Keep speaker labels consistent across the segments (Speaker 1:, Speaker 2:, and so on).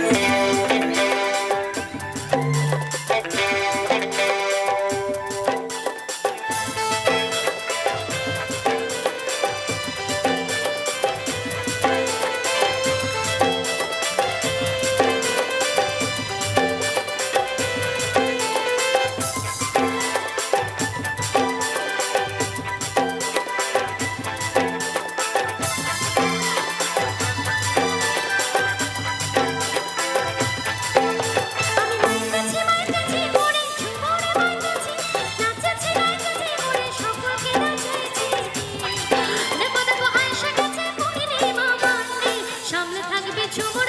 Speaker 1: yeah. সামনে থাকবে Jhumur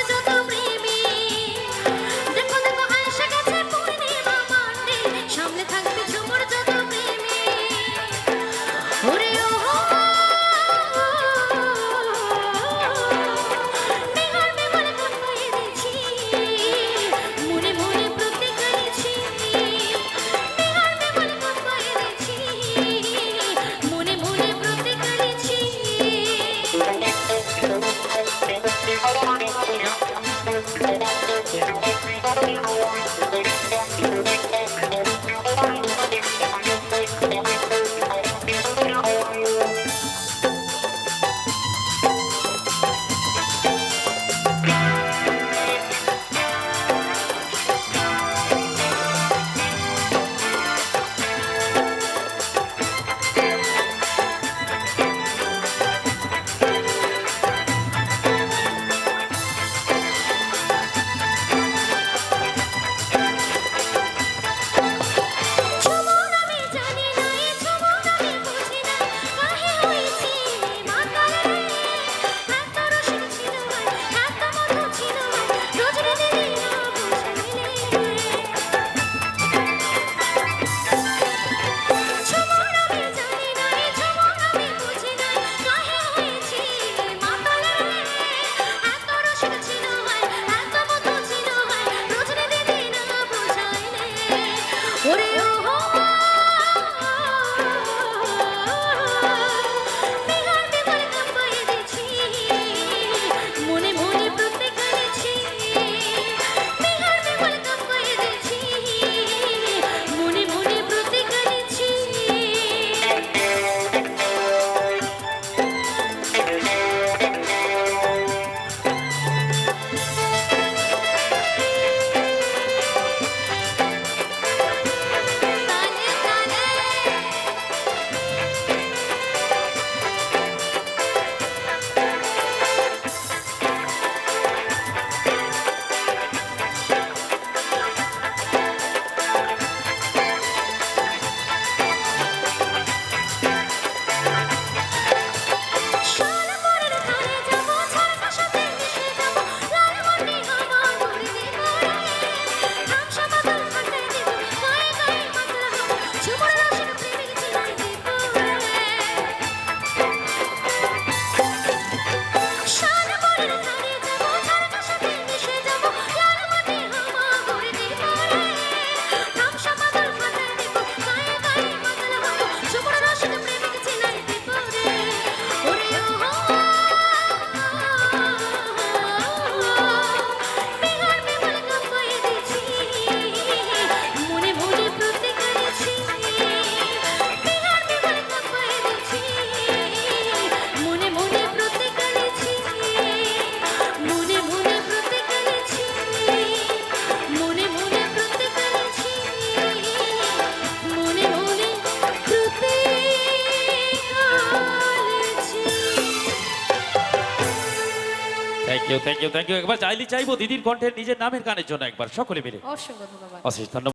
Speaker 1: you thank you thank you একবার চাইলে চাইব দিদির কণ্ঠের নিজের নামের গানের জন্য একবার সকলে মিলে।
Speaker 2: অসংখ্য ধন্যবাদ।
Speaker 1: অশেষ ধন্যবাদ।